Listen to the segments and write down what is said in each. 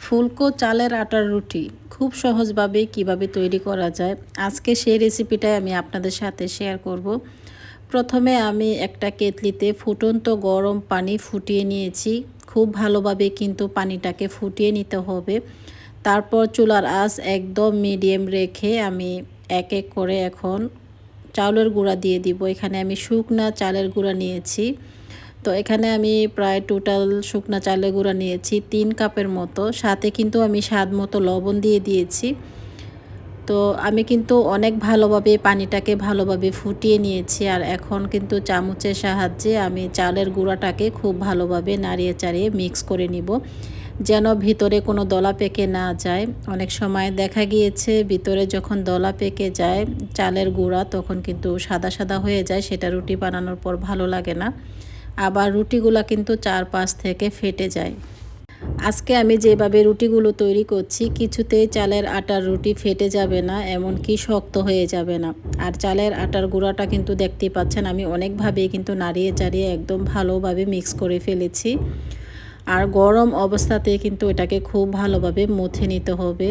ফুলকো চালের আটার রুটি। খুব সহজভাবে কীভাবে তৈরি করা যায়? আজকে সেই রেসিপিটাই আমি আপনাদের সাথে শেয়ার করব। প্রথমে আমি একটা কেতলিতে ফুটন্ত গরম পানি ফুটিয়ে নিয়েছি। খুব ভালোভাবে কিন্তু পানিটাকে ফুটিয়ে নিতে হবে। তারপর চুলার আঁচ একদম মিডিয়াম রেখে আমি এক এক করে এখন চাউলের গুঁড়া দিয়ে দিব। এখানে আমি শুকনা চালের গুঁড়া নিয়েছি। তো এখানে আমি প্রায় টোটাল শুকনা চালের গুঁড়া নিয়েছি তিন কাপের মতো। সাথে কিন্তু আমি স্বাদ মতো লবণ দিয়ে দিয়েছি। তো আমি কিন্তু অনেক ভালোভাবে পানিটাকে ভালোভাবে ফুটিয়ে নিয়েছি আর এখন কিন্তু চামচের সাহায্যে আমি চালের গুঁড়াটাকে খুব ভালোভাবে নাড়িয়ে চাড়িয়ে মিক্স করে নিব। যেন ভিতরে কোনো দলা পেকে না যায়। অনেক সময় দেখা গিয়েছে ভিতরে যখন দলা পেকে যায় চালের গুঁড়া তখন কিন্তু সাদা সাদা হয়ে যায়। সেটা রুটি বানানোর পর ভালো লাগে না। আবার রুটিগুলো কিন্তু চারপাশ থেকে ফেটে যায়। আজকে আমি যেভাবে রুটিগুলো তৈরি করছি, কিছুতেই চালের আটার রুটি ফেটে যাবে না, এমনকি শক্ত হয়ে যাবে না। আর চালের আটার গুঁড়াটা কিন্তু দেখতে পাচ্ছেন, আমি অনেকভাবেই কিন্তু নাড়িয়ে চাড়িয়ে একদম ভালোভাবে মিক্স করে ফেলেছি। আর গরম অবস্থাতে কিন্তু এটাকে খুব ভালোভাবে মুথে নিতে হবে।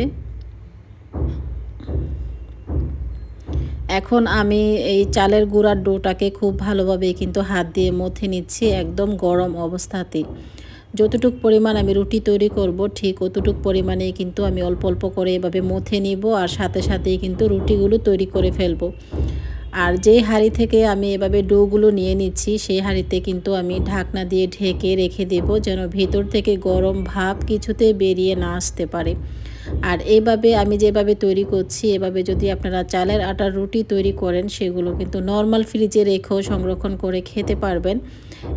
এখন আমি এই চালের গুঁড়ার ডোটাকে খুব ভালোভাবে কিন্তু হাত দিয়ে মথে নিচ্ছি একদম গরম অবস্থাতেই। যতটুক পরিমাণ আমি রুটি তৈরি করব, ঠিক অতটুক পরিমাণে কিন্তু আমি অল্প অল্প করে এভাবে মথে নিব আর সাথে সাথেই কিন্তু রুটিগুলো তৈরি করে ফেলব। আর যেই হাঁড়ি থেকে আমি এভাবে ডোগুলো নিয়ে নিচ্ছি, সেই হাঁড়িতে কিন্তু আমি ঢাকনা দিয়ে ঢেকে রেখে দেব যেন ভিতর থেকে গরম ভাব কিছুতে বেরিয়ে না আসতে পারে। আর এইভাবে আমি যেভাবে তৈরি করছি, এভাবে যদি আপনারা চালের আটার রুটি তৈরি করেন, সেগুলো কিন্তু নর্মাল ফ্রিজে রেখেও সংরক্ষণ করে খেতে পারবেন।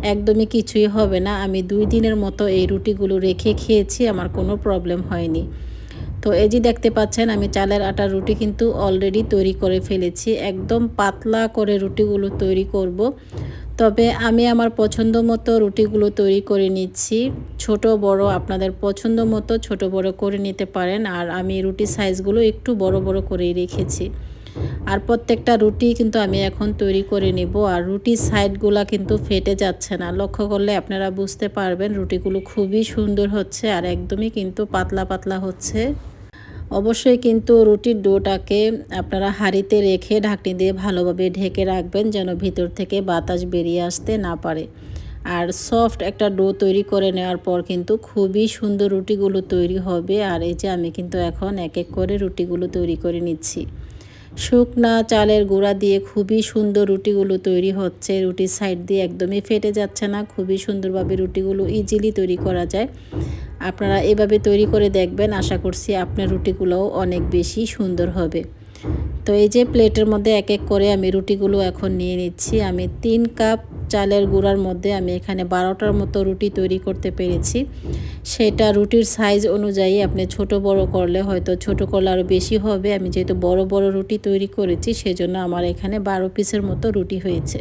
একদমই কিছুই হবে না। আমি দুই দিনের মতো এই রুটিগুলো রেখে খেয়েছি, আমার কোনো প্রবলেম হয়নি। তো এই যে দেখতে পাচ্ছেন, আমি চালের আটার রুটি কিন্তু অলরেডি তৈরি করে ফেলেছি। একদম পাতলা করে রুটিগুলো তৈরি করব। তবে আমি আমার পছন্দ মতো রুটিগুলো তৈরি করে নিচ্ছি। ছোট, বড় আপনাদের পছন্দ মতো ছোট, বড় করে নিতে পারেন। আর আমি রুটি সাইজগুলো একটু বড় বড় করেই রেখেছি। আর প্রত্যেকটা রুটি কিন্তু আমি এখন তৈরি করে নিব। আর রুটির সাইডগুলো কিন্তু ফেটে যাচ্ছে না। লক্ষ্য করলে আপনারা বুঝতে পারবেন রুটিগুলো খুবই সুন্দর হচ্ছে আর একদমই কিন্তু পাতলা পাতলা হচ্ছে। অবশ্যই কিন্তু রুটির ডোটাকে আপনারা হাঁড়িতে রেখে ঢাকনি দিয়ে ভালোভাবে ঢেকে রাখবেন যেন ভিতর থেকে বাতাস বেরিয়ে আসতে না পারে। আর সফট একটা ডো তৈরি করে নেওয়ার পর কিন্তু খুবই সুন্দর রুটিগুলো তৈরি হবে। আর এই যে আমি কিন্তু এখন এক এক করে রুটিগুলো তৈরি করে নিচ্ছি। শুকনা চালের গুঁড়া দিয়ে খুবই সুন্দর রুটিগুলো তৈরি হচ্ছে। রুটির সাইড দিয়ে একদমই ফেটে যাচ্ছে না। খুবই সুন্দরভাবে রুটিগুলো ইজিলি তৈরি করা যায়। আপনারা এভাবে তৈরি করে দেখবেন। আশা করছি আপনার রুটিগুলোও অনেক বেশি সুন্দর হবে। তো এই যে প্লেটের মধ্যে এক এক করে আমি রুটিগুলো এখন নিয়ে নিচ্ছি। আমি তিন কাপ চালের গুঁড়ার মধ্যে আমি এখানে বারোটার মতো রুটি তৈরি করতে পেরেছি। সেটা রুটির সাইজ অনুযায়ী আপনি ছোট বড় করলে হয়তো ছোট করলে আরও বেশি হবে। আমি যেহেতু বড় বড় রুটি তৈরি করেছি, সেজন্য আমার এখানে বারো পিসের মতো রুটি হয়েছে।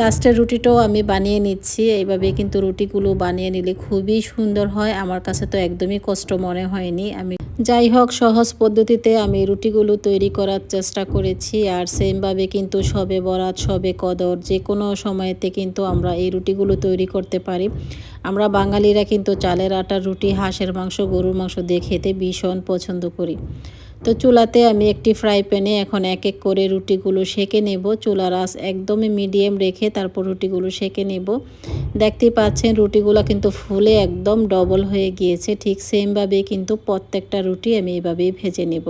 লাস্টের রুটিটাও আমি বানিয়ে নিচ্ছি। এইভাবে কিন্তু রুটিগুলো বানিয়ে নিলে খুবই সুন্দর হয়। আমার কাছে তো একদমই কষ্ট মনে হয়নি। আমি যাই হোক, সহজ পদ্ধতিতে আমি রুটিগুলো তৈরি করার চেষ্টা করেছি। আর সেমভাবে কিন্তু সবে বরাত, সবে কদর, যে কোনো সময়তে কিন্তু আমরা এই রুটিগুলো তৈরি করতে পারি। আমরা বাঙালিরা কিন্তু চালের আটার রুটি, হাঁসের মাংস, গরুর মাংস দিয়ে খেতে ভীষণ পছন্দ করি। তো চুলাতে আমি একটি ফ্রাই প্যানে এখন এক এক করে রুটিগুলো সেকে নেব। চুলার আস একদমই মিডিয়াম রেখে তারপর রুটিগুলো সেকে নেব। দেখতে পাচ্ছেন, রুটিগুলো কিন্তু ফুলে একদম ডবল হয়ে গিয়েছে। ঠিক সেমভাবে কিন্তু প্রত্যেকটা রুটি আমি এইভাবেই ভেজে নেব।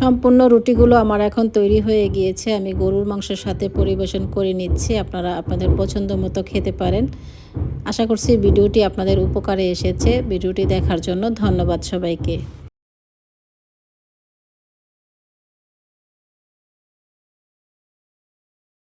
সম্পূর্ণ রুটিগুলো আমার এখন তৈরি হয়ে গিয়েছে। আমি গরুর মাংসের সাথে পরিবেশন করে নিচ্ছি। আপনারা আপনাদের পছন্দ মতো খেতে পারেন। আশা করছি ভিডিওটি আপনাদের উপকারে এসেছে। ভিডিওটি দেখার জন্য ধন্যবাদ সবাইকে।